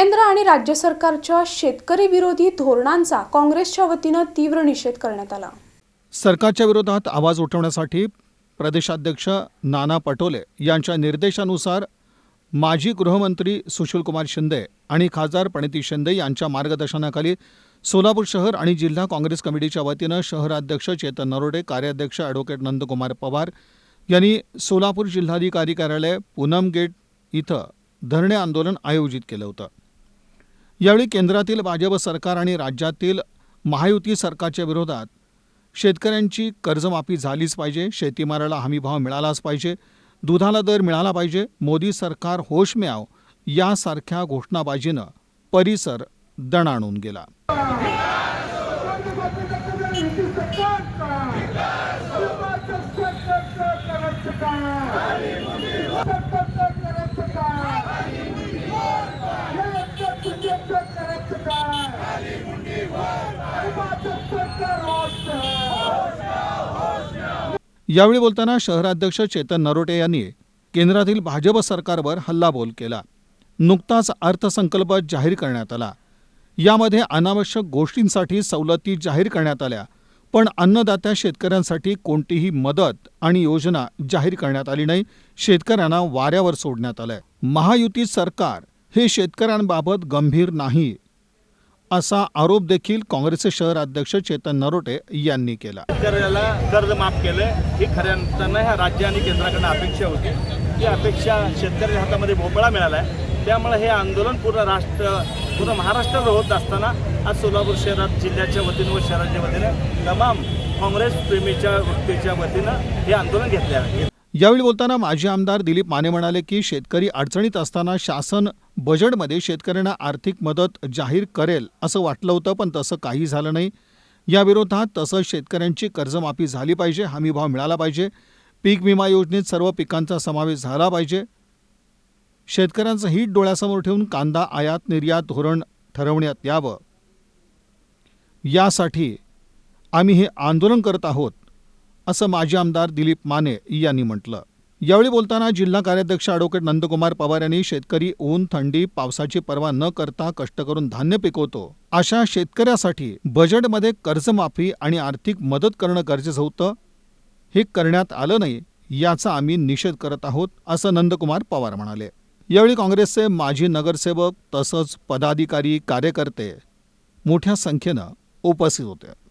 केंद्र आणि राज्य सरकारच्या शेतकरी विरोधी धोरणांचा काँग्रेसच्या वतीनं तीव्र निषेध करण्यात आला. सरकारच्या विरोधात आवाज उठवण्यासाठी प्रदेशाध्यक्ष नाना पटोले यांच्या निर्देशानुसार माजी गृहमंत्री सुशीलकुमार शिंदे आणि खासदार प्रणिती शिंदे यांच्या मार्गदर्शनाखाली सोलापूर शहर आणि जिल्हा काँग्रेस कमिटीच्या वतीनं शहराध्यक्ष चेतन नरोडे कार्याध्यक्ष ॲडव्होकेट नंदकुमार पवार यांनी सोलापूर जिल्हाधिकारी कार्यालय पूनम गेट इथं धरणे आंदोलन आयोजित केलं होतं. यावेळी केंद्रातील भाजप सरकार आणि राज्यातील महायुती सरकारच्या विरोधात शेतकऱ्यांची कर्जमाफी झालीच पाहिजे शेतीमालाला हमीभाव मिळालाच पाहिजे दुधाला दर मिळाला पाहिजे मोदी सरकार होश में आव यासारख्या घोषणाबाजीनं परिसर दणाणून गेला. यावेळी बोलताना शहराध्यक्ष चेतन नरोटे यांनी केंद्रातील भाजप सरकारवर हल्लाबोल केला. नुकताच अर्थसंकल्प जाहीर करण्यात आला. यामध्ये अनावश्यक गोष्टींसाठी सवलती जाहीर करण्यात आल्या पण अन्नदात्या शेतकऱ्यांसाठी कोणतीही मदत आणि योजना जाहीर करण्यात आली नाही शेतकऱ्यांना वाऱ्यावर सोडण्यात आलंय. महायुती सरकार हे शेतकऱ्यांबाबत गंभीर नाही असा आरोप देखील काँग्रेसचे शहर अध्यक्ष चेतन नरोटे यांनी केला. शेतकऱ्याला कर्ज माफ केलं ही खऱ्या अर्थानं ह्या राज्य आणि केंद्राकडनं अपेक्षा होती. ती अपेक्षा शेतकऱ्याच्या हातामध्ये भोपळा मिळाला आहे त्यामुळे हे आंदोलन पूर्ण राष्ट्र पूर्ण महाराष्ट्रात होत असताना आज सोलापूर शहरात जिल्ह्याच्या वतीनं व शहराच्या वतीनं तमाम काँग्रेस प्रेमीच्या वृत्तीच्या वतीनं हे आंदोलन घेतले आहे यावेळी बोलताना माजी आमदार दिलीप माने म्हणाले की शेतकरी अडचणीत असताना शासन बजेटमध्ये शेतकऱ्यांना आर्थिक मदत जाहीर करेल असं वाटलं होतं पण तसं काही झालं नाही. याविरोधात तसंच शेतकऱ्यांची कर्जमाफी झाली पाहिजे हमीभाव मिळाला पाहिजे. पीक विमा योजनेत सर्व पिकांचा समावेश झाला पाहिजे. शेतकऱ्यांचं हित डोळ्यासमोर ठेवून कांदा आयात निर्यात धोरण ठरवण्यात यावं. यासाठी आम्ही हे आंदोलन करत आहोत. असं माजी आमदार दिलीप माने यांनी म्हटलं. यावेळी बोलताना जिल्हा कार्याध्यक्ष अॅडव्होकेट नंदकुमार पवार यांनी शेतकरी ऊन थंडी पावसाची पर्वा न करता कष्ट करून धान्य पिकवतो. अशा शेतकऱ्यासाठी बजेटमध्ये कर्जमाफी आणि आर्थिक मदत करणं गरजेचं होतं. हे करण्यात आलं नाही याचा आम्ही निषेध करत आहोत असं नंदकुमार पवार म्हणाले. यावेळी काँग्रेसचे माजी नगरसेवक तसंच पदाधिकारी कार्यकर्ते मोठ्या संख्येनं उपस्थित होते.